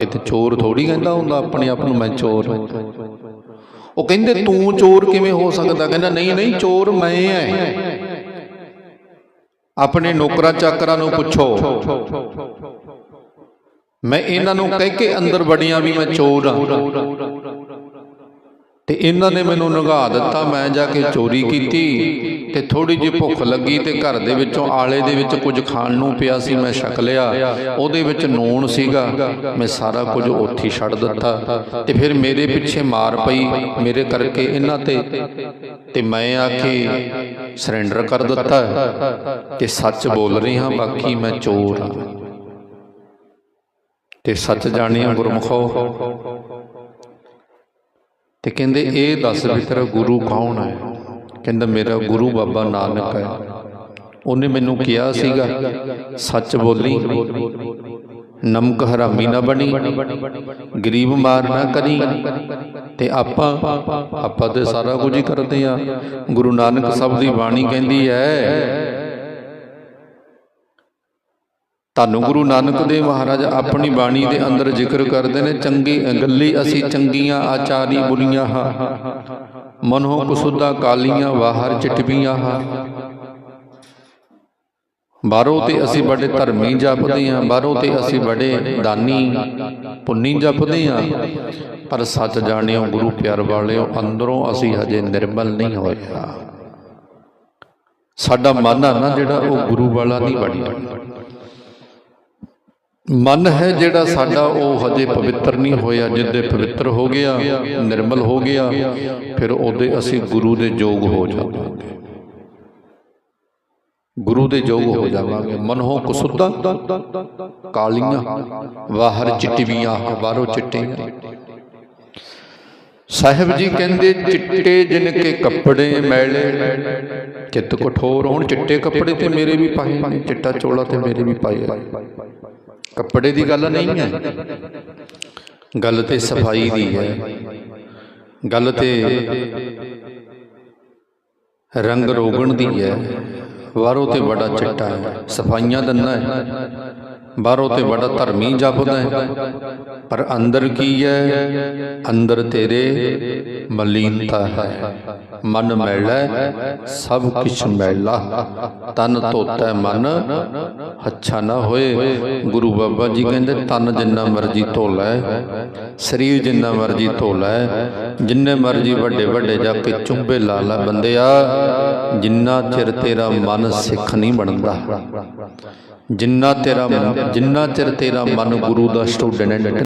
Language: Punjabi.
ਤੇ ਚੋਰ ਥੋੜੀ ਕਹਿੰਦਾ ਹੁੰਦਾ ਆਪਣੇ ਆਪ ਨੂੰ ਮੈਂ ਚੋਰ। ਉਹ ਕਹਿੰਦੇ ਤੂੰ ਚੋਰ ਕਿਵੇਂ ਹੋ ਸਕਦਾ? ਕਹਿੰਦਾ ਨਹੀਂ ਨਹੀਂ ਚੋਰ ਮੈਂ ਐ। ਆਪਣੇ ਨੌਕਰਾਂ ਚਾਕਰਾਂ ਨੂੰ ਪੁੱਛੋ। ਮੈਂ ਇਹਨਾਂ ਨੂੰ ਕਹਿ ਕੇ ਅੰਦਰ ਵੜੀਆਂ ਵੀ ਮੈਂ ਚੋਰ ਆ। ਤੇ ਇਹਨਾਂ ਨੇ ਮੈਨੂੰ ਨਗਾ ਦਿੱਤਾ ਮੈਂ ਜਾ ਕੇ ਚੋਰੀ ਕੀਤੀ। ਤੇ ਥੋੜੀ ਜਿਹੀ ਭੁੱਖ ਲੱਗੀ ਤੇ ਘਰ ਦੇ ਵਿੱਚੋਂ ਆਲੇ ਦੇ ਵਿੱਚ ਕੁਝ ਖਾਣ ਨੂੰ ਪਿਆ ਸੀ, ਮੈਂ ਛਕ ਲਿਆ। ਉਹਦੇ ਵਿੱਚ ਨੂਣ ਸੀਗਾ। ਮੈਂ ਸਾਰਾ ਕੁਝ ਉੱਥੇ ਛੱਡ ਦਿੱਤਾ। ਤੇ ਫਿਰ ਮੇਰੇ ਪਿੱਛੇ ਮਾਰ ਪਈ। ਮੇਰੇ ਕਰਕੇ ਇਹਨਾਂ ਤੇ ਤੇ ਮੈਂ ਆ ਕੇ ਸਰੈਂਡਰ ਕਰ ਦਿੱਤਾ। ਤੇ ਸੱਚ ਬੋਲ ਰਹੀ ਹਾਂ, ਬਾਕੀ ਮੈਂ ਚੋਰ ਹਾਂ। ਤੇ ਸੱਚ ਜਾਣਿਆ ਗੁਰਮੁਖੋ। ਤੇ ਕਹਿੰਦੇ, ਇਹ ਦੱਸ ਵੀ ਤੇਰਾ ਗੁਰੂ ਕੌਣ ਹੈ? ਕਹਿੰਦਾ ਮੇਰਾ ਗੁਰੂ ਬਾਬਾ ਨਾਨਕ ਹੈ। ਉਹਨੇ ਮੈਨੂੰ ਕਿਹਾ ਸੀਗਾ, ਸੱਚ ਬੋਲੀ, ਨਮਕ ਹਰਾਮੀ ਨਾ ਬਣੀ, ਗਰੀਬ ਮਾਰ ਨਾ ਕਰੀ, ਤੇ ਆਪਾਂ ਆਪਾਂ ਤੇ ਸਾਰਾ ਕੁਝ ਹੀ ਕਰਦੇ ਆ ਗੁਰੂ ਨਾਨਕ ਸਾਹਿਬ ਦੀ ਬਾਣੀ ਕਹਿੰਦੀ ਹੈ ਤੁਹਾਨੂੰ ਗੁਰੂ ਨਾਨਕ ਦੇਵ ਮਹਾਰਾਜ ਆਪਣੀ ਬਾਣੀ ਦੇ ਅੰਦਰ ਜ਼ਿਕਰ ਕਰਦੇ ਨੇ ਚੰਗੀ ਗੱਲੀ ਅਸੀਂ ਚੰਗੀਆਂ ਆਚਾਰੀ ਬੁਲੀਆਂ ਹਾਂ। ਮਨੋ ਕੁਸੁਦਾ ਕਾਲੀਆਂ ਬਾਹਰ ਚਟਪੀਆਂ ਹਾਂ। ਬਾਹਰੋਂ ਤੇ ਅਸੀਂ ਬੜੇ ਧਰਮੀ ਜਪਦੇ ਹਾਂ ਬਾਹਰੋਂ ਤੇ ਅਸੀਂ ਬੜੇ ਦਾਨੀ ਪੁੰਨੀ ਜਪਦੇ ਹਾਂ। ਪਰ ਸੱਚ ਜਾਣਿਓ ਗੁਰੂ ਪਿਆਰ ਵਾਲਿਓ ਅੰਦਰੋਂ ਅਸੀਂ ਹਜੇ ਨਿਰਮਲ ਨਹੀਂ ਹੋਇਆ। ਸਾਡਾ ਮਨ ਆ ਨਾ ਜਿਹੜਾ ਉਹ ਗੁਰੂ ਵਾਲਾ ਨਹੀਂ ਬਣਿਆ। ਮਨ ਹੈ ਜਿਹੜਾ ਸਾਡਾ ਉਹ ਹਜੇ ਪਵਿੱਤਰ ਨਹੀਂ ਹੋਇਆ, ਜਿੱਦੇ ਪਵਿੱਤਰ ਹੋ ਗਿਆ, ਨਿਰਮਲ ਹੋ ਗਿਆ, ਫਿਰ ਉਹਦੇ ਅਸੀਂ ਗੁਰੂ ਦੇ ਯੋਗ ਹੋ ਜਾਵਾਂਗੇ। ਗੁਰੂ ਦੇ ਯੋਗ ਹੋ ਜਾਵਾਂਗੇ। ਮਨ ਹੋ ਕਾਲੀਆਂ, ਬਾਹਰ ਚਿੱਟੀਆਂ, ਬਾਹਰੋਂ ਚਿੱਟੀਆਂ। ਸਾਹਿਬ ਜੀ ਕਹਿੰਦੇ, ਚਿੱਟੇ ਜਿਨ ਕੇ ਕੱਪੜੇ ਮੈਲੇ, ਚਿੱਤ ਕਠੋਰ ਹੋਣ, ਚਿੱਟੇ ਕੱਪੜੇ ਤੇ ਮੇਰੇ ਵੀ ਪਾਏ ਨੇ, ਚਿੱਟਾ ਚੋਲਾ ਤੇ ਮੇਰੇ ਵੀ ਪਾਏ ਕੱਪੜੇ ਦੀ ਗੱਲ ਨਹੀਂ ਹੈ। ਗੱਲ ਤੇ ਸਫ਼ਾਈ ਦੀ ਹੈ। ਗੱਲ ਤੇ ਰੰਗ ਰੋਗਣ ਦੀ ਹੈ। ਬਾਹਰੋਂ ਤੇ ਬੜਾ ਚਿੱਟਾ ਹੈ। ਸਫਾਈਆਂ ਦਿੰਦਾ ਹੈ। ਬਾਹਰੋਂ ਤੇ ਬੜਾ ਧਰਮੀ ਜਪਦਾ ਹੈ। ਪਰ ਅੰਦਰ ਕੀ ਹੈ? ਅੰਦਰ ਤੇਰੇ ਮਲੀਨਤਾ ਹੈ। ਮਨ ਮੈਲਾ ਹੈ, ਸਭ ਕੁਛ ਮੈਲਾ। ਤਨ ਧੋਤਾ ਮਨ ਅੱਛਾ ਨਾ ਹੋਏ। ਗੁਰੂ ਬਾਬਾ ਜੀ ਕਹਿੰਦੇ ਤਨ ਜਿੰਨਾ ਮਰਜ਼ੀ ਧੋ ਲੈ ਸਰੀਰ ਜਿੰਨਾ ਮਰਜ਼ੀ ਧੋ ਲੈ। ਜਿੰਨੇ ਮਰਜ਼ੀ ਵੱਡੇ ਵੱਡੇ ਜਾ ਕੇ ਚੁੰਬੇ ਲਾ ਲੈ ਬੰਦਿਆ। ਜਿੰਨਾ ਚਿਰ ਤੇਰਾ ਮਨ ਸਿੱਖ ਨਹੀਂ ਬਣਦਾ। ਜਿੰਨਾ ਤੇਰਾ ਜਿੰਨਾ ਚਿਰ ਤੇਰਾ ਮਨ ਗੁਰੂ ਦਾ ਸਟੂਡੈਂਟ